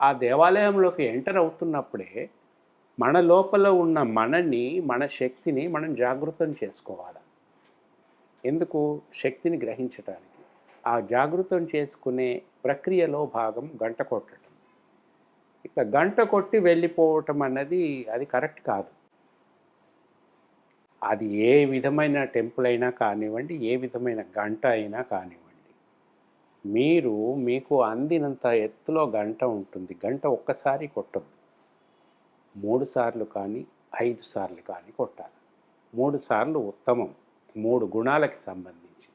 ఆ దేవాలయంలోకి ఎంటర్ అవుతున్నప్పుడే మన లోపల ఉన్న మనని మన శక్తిని మనం జాగృతం చేసుకోవాలి. ఎందుకు? శక్తిని గ్రహించటానికి. ఆ జాగృతం చేసుకునే ప్రక్రియలో భాగం గంట కొట్టడం. ఇక గంట కొట్టి వెళ్ళిపోవటం అన్నది అది కరెక్ట్ కాదు. అది ఏ విధమైన టెంపుల్ అయినా కానివ్వండి ఏ విధమైన గంట అయినా కానివ్వండి. మీరు మీకు అందినంత ఎత్తులో గంట ఉంటుంది. గంట ఒక్కసారి కొట్టద్దు. మూడు సార్లు కానీ ఐదు సార్లు కానీ కొట్టాలి. మూడు సార్లు ఉత్తమం. మూడు గుణాలకి సంబంధించి.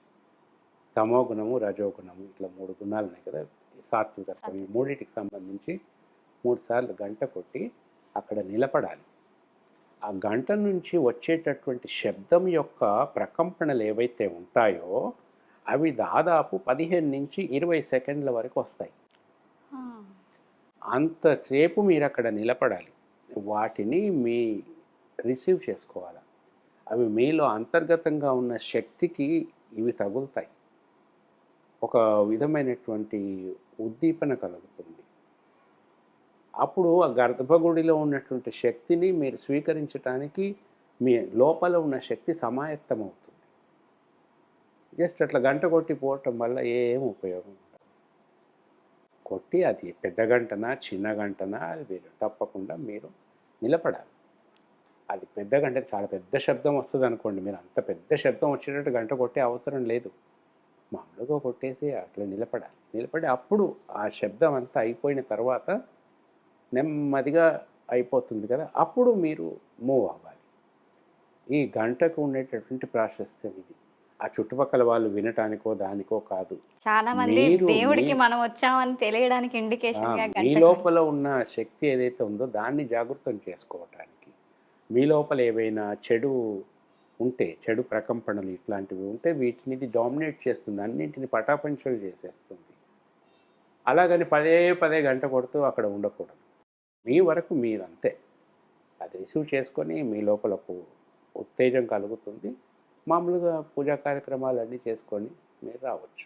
తమో గుణము రజోగుణము ఇట్లా మూడు గుణాలు ఉన్నాయి కదా సాత్వికత్వం ఈ మూడింటికి సంబంధించి మూడు సార్లు గంట కొట్టి అక్కడ నిలబడాలి. ఆ గంట నుంచి వచ్చేటటువంటి శబ్దం యొక్క ప్రకంపనలు ఏవైతే ఉంటాయో అవి దాదాపు పదిహేను నుంచి ఇరవై సెకండ్ల వరకు వస్తాయి. అంతసేపు మీరు అక్కడ నిలబడాలి. వాటిని మీ రిసీవ్ చేసుకోవాలి. అవి మీలో అంతర్గతంగా ఉన్న శక్తికి ఇవి తగులుతాయి. ఒక విధమైనటువంటి ఉద్దీపన కలుగుతుంది. అప్పుడు ఆ గర్భగుడిలో ఉన్నటువంటి శక్తిని మీరు స్వీకరించడానికి మీ లోపల ఉన్న శక్తి సమాయత్తం అవుతుంది జస్ట్ అట్లా గంట కొట్టి పోవటం వల్ల ఏం ఉపయోగం ఉండదు. కొట్టి అది పెద్ద గంటనా చిన్న గంటనా అది మీరు తప్పకుండా మీరు నిలబడాలి. అది పెద్ద గంట చాలా పెద్ద శబ్దం వస్తుంది అనుకోండి. మీరు అంత పెద్ద శబ్దం వచ్చేటట్టు గంట కొట్టే అవసరం లేదు. మామూలుగా కొట్టేసి అట్లా నిలబడాలి. నిలబడి అప్పుడు ఆ శబ్దం అంతా అయిపోయిన తర్వాత నెమ్మదిగా అయిపోతుంది కదా. అప్పుడు మీరు మూవ్ అవ్వాలి. ఈ గంటకు ఉండేటటువంటి ప్రాశస్త్యం ఇది. ఆ చుట్టుపక్కల వాళ్ళు వినటానికో దానికో కాదు. చాలా మంది దేవుడికి మనం వచ్చామని తెలియడానికి ఇండికేషన్ మీ లోపల ఉన్న శక్తి ఏదైతే ఉందో దాన్ని జాగృతం చేసుకోవటానికి. మీ లోపల ఏవైనా చెడు ఉంటే చెడు ప్రకంపనలు ఇట్లాంటివి ఉంటే వీటిని డామినేట్ చేస్తుంది. అన్నింటిని పటాపంచలు చేసేస్తుంది. అలాగని పదే పదే గంట కొడుతూ అక్కడ ఉండకూడదు. మీ వరకు మీరంతే. అది రిసీవ్ చేసుకొని మీ లోపల ఒక ఉత్తేజం కలుగుతుంది. మామూలుగా పూజా కార్యక్రమాలు అన్నీ చేసుకొని మీరు రావచ్చు.